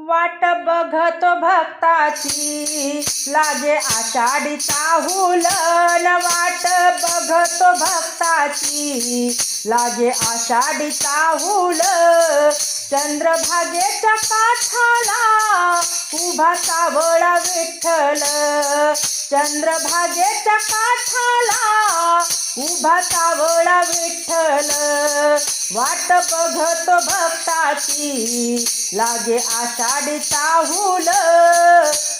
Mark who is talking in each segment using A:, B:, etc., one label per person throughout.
A: वाट बघतो भक्ताची. लागे आषाढी ताहुलन वाट बघतो भक्ताची. लागे आषाढी ताहुल चंद्रभागेच्या काठाला उभा सावळा विठ्ठल. चंद्रभागेच्या काठाला उभा सावळा विठ्ठल वाट बघतो भक्ताची. लागे आषाढी चाहुल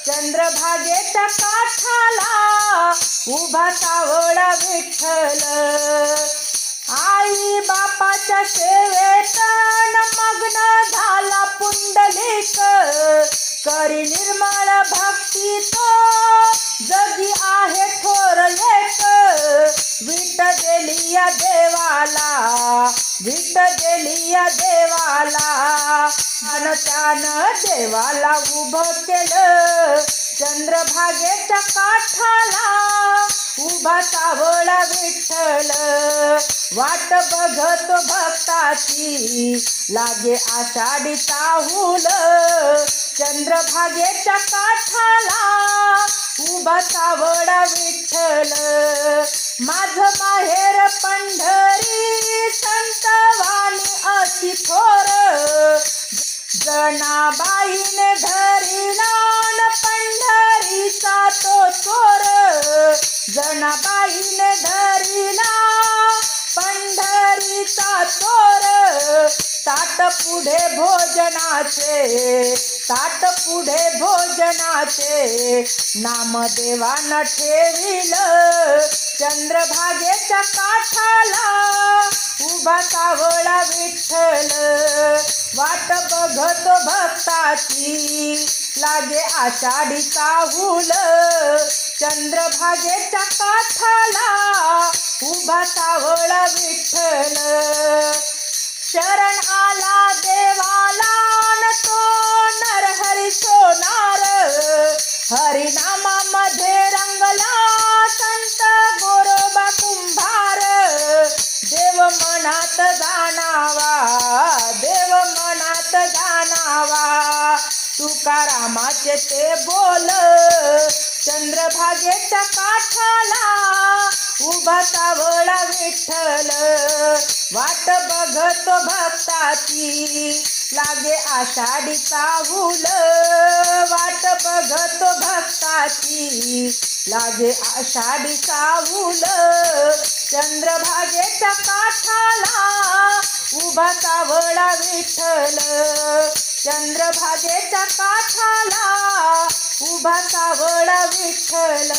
A: चंद्रभागेच्या काठाला उभा सावळा विठ्ठल आई बापाच्या सेवेत मग्न झाला पुंडलिक. करी निर्मळ भक्ती तो जगी गेलिया देवाला विट गेलिया देवाला. अन त्यानं देवाला उभं केलं चंद्रभागेच्या काठाला उभा सावळा विठ्ठल. वाट बघतो भक्ताची लागे आषाढी ताहुल चंद्रभागेच्या काठाला उभा सावळा विठ्ठल. माझ माहेर बाईने धरिला न पंढरीचा तो चोर. जनाबाईने ताट पुढे भोजनाचे ताट पुढे भोजनाचे नामदेवान ठेविल. चंद्रभागेच्या काठाला उभा सावळा विठ्ठल. वाट बघतो भक्ताची लागे आषाढी काहुल. चंद्रभागेच्या काठाला उभा सावळा विठ्ठल. शरण आला देवाला न तो नरहरी सोनार. हरिनामामध्ये रंगला संत गोरोबा कुंभार. देव मनात जाणावा देव मनात जाणावा. तुकारामाचे ते बोल चंद्रभागेच्या काठाला उभा सावळा विठ्ठल वाट बघतो भक्ताची. लागे आषाढी हुल वाट बघतो भक्ताची. लागे आषाढी हुल चंद्रभागेच्या काठाला उभा सावळा विठ्ठल चंद्रभागेच्या काठाला उभा सावळा विठ्ठल.